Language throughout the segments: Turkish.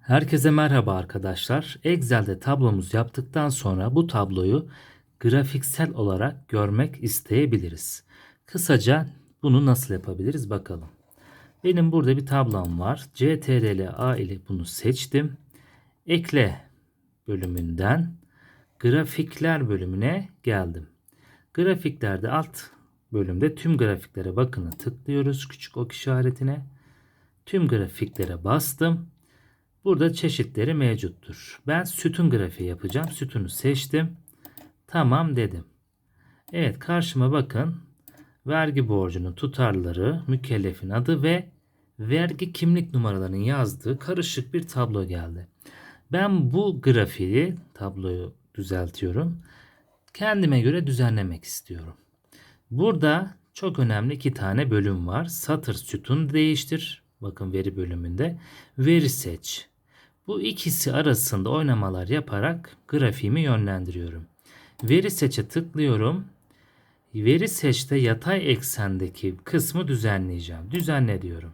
Herkese merhaba arkadaşlar. Excel'de tablomuzu yaptıktan sonra bu tabloyu grafiksel olarak görmek isteyebiliriz. Kısaca bunu nasıl yapabiliriz bakalım. Benim burada bir tablom var. CTRL A ile bunu seçtim. Ekle bölümünden grafikler bölümüne geldim. Grafiklerde alt bölümde tüm grafiklere bakını tıklıyoruz. Küçük ok işaretine. Tüm grafiklere bastım. Burada çeşitleri mevcuttur. Ben sütun grafiği yapacağım. Sütunu seçtim. Tamam dedim. Evet karşıma bakın. Vergi borcunun tutarları, mükellefin adı ve vergi kimlik numaralarının yazdığı karışık bir tablo geldi. Ben bu grafiği, tabloyu düzeltiyorum. Kendime göre düzenlemek istiyorum. Burada çok önemli iki tane bölüm var. Satır sütun değiştir. Bakın veri bölümünde. Veri seç. Bu ikisi arasında oynamalar yaparak grafiğimi yönlendiriyorum. Veri seçe tıklıyorum. Veri seçte yatay eksendeki kısmı düzenleyeceğim. Düzenle diyorum.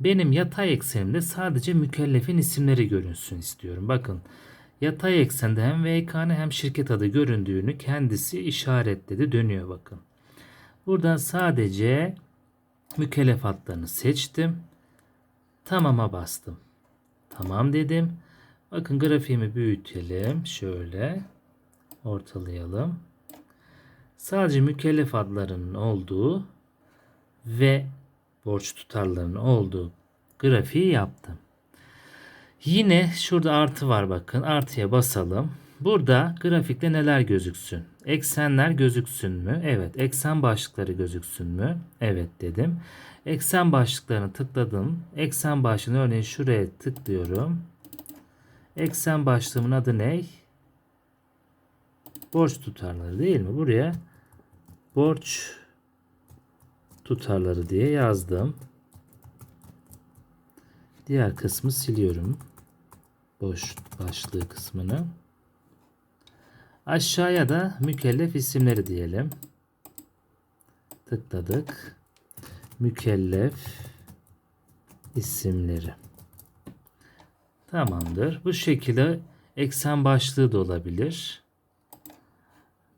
Benim yatay eksenimde sadece mükellefin isimleri görünsün istiyorum. Bakın yatay eksende hem VKN hem şirket adı göründüğünü kendisi işaretledi. Dönüyor bakın. Buradan sadece mükellef adlarını seçtim. Tamama bastım. Tamam dedim. Bakın grafiğimi büyütelim. Şöyle ortalayalım. Sadece mükellef adlarının olduğu ve borç tutarlarının olduğu grafiği yaptım. Yine şurada artı var bakın. Artıya basalım. Burada grafikte neler gözüksün? Eksenler gözüksün mü? Evet. Eksen başlıkları gözüksün mü? Evet dedim. Eksen başlıklarını tıkladım. Eksen başlığını örneğin şuraya tıklıyorum. Eksen başlığımın adı ne? Borç tutarları değil mi? Buraya borç tutarları diye yazdım. Diğer kısmı siliyorum. Boş başlığı kısmını. Aşağıya da mükellef isimleri diyelim. Tıkladık. Mükellef isimleri. Tamamdır. Bu şekilde eksen başlığı da olabilir.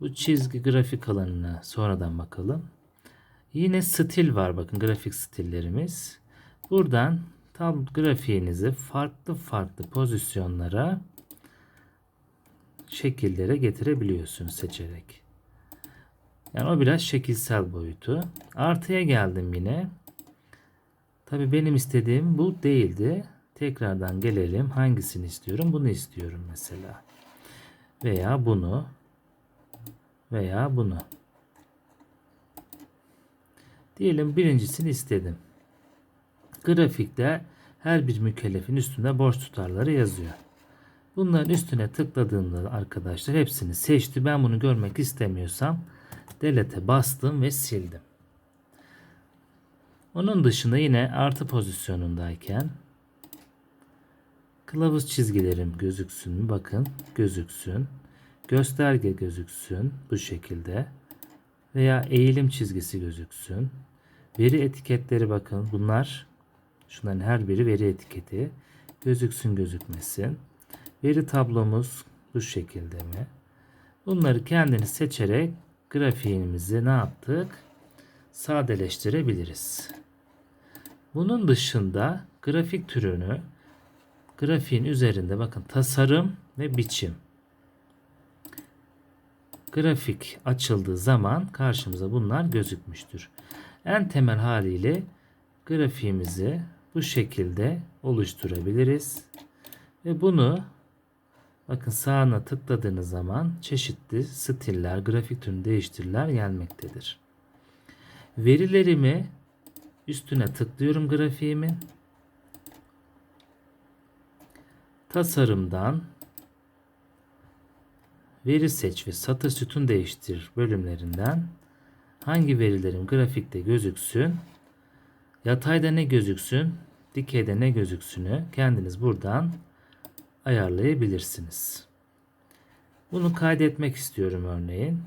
Bu çizgi grafik alanına sonradan bakalım. Yine stil var bakın grafik stillerimiz. Buradan tam grafiğinizi farklı farklı pozisyonlara şekillere getirebiliyorsunuz seçerek. Yani o biraz şekilsel boyutu. Artıya geldim yine. Tabi benim istediğim bu değildi. Tekrardan gelelim. Hangisini istiyorum? Bunu istiyorum mesela. Veya bunu. Veya bunu. Diyelim birincisini istedim. Grafikte her bir mükellefin üstünde borç tutarları yazıyor. Bunların üstüne tıkladığımda arkadaşlar hepsini seçti. Ben bunu görmek istemiyorsam delete'e bastım ve sildim. Onun dışında yine artı pozisyonundayken kılavuz çizgilerim gözüksün? Bakın gözüksün. Gösterge gözüksün bu şekilde. Veya eğilim çizgisi gözüksün. Veri etiketleri bakın bunlar. Şunların her biri veri etiketi. Gözüksün gözükmesin. Veri tablomuz bu şekilde mi? Bunları kendiniz seçerek grafiğimizi ne yaptık? Sadeleştirebiliriz. Bunun dışında grafik türünü grafiğin üzerinde bakın tasarım ve biçim. Grafik açıldığı zaman karşımıza bunlar gözükmüştür. En temel haliyle grafiğimizi bu şekilde oluşturabiliriz. Ve bunu bakın sağına tıkladığınız zaman çeşitli stiller, grafik türünü değiştiriler gelmektedir. Verilerimi üstüne tıklıyorum grafiğimin. Tasarımdan veri seç ve satır sütun değiştir bölümlerinden hangi verilerim grafikte gözüksün, yatayda ne gözüksün, dikeyde ne gözüksünü kendiniz buradan ayarlayabilirsiniz. Bunu kaydetmek istiyorum örneğin.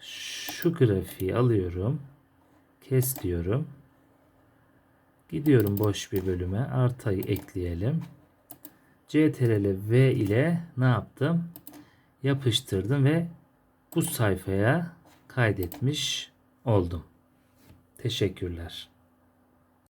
Şu grafiği alıyorum. Kes diyorum. Gidiyorum boş bir bölüme. Artıyı ekleyelim. CTRL V ile ne yaptım? Yapıştırdım ve bu sayfaya kaydetmiş oldum. Teşekkürler.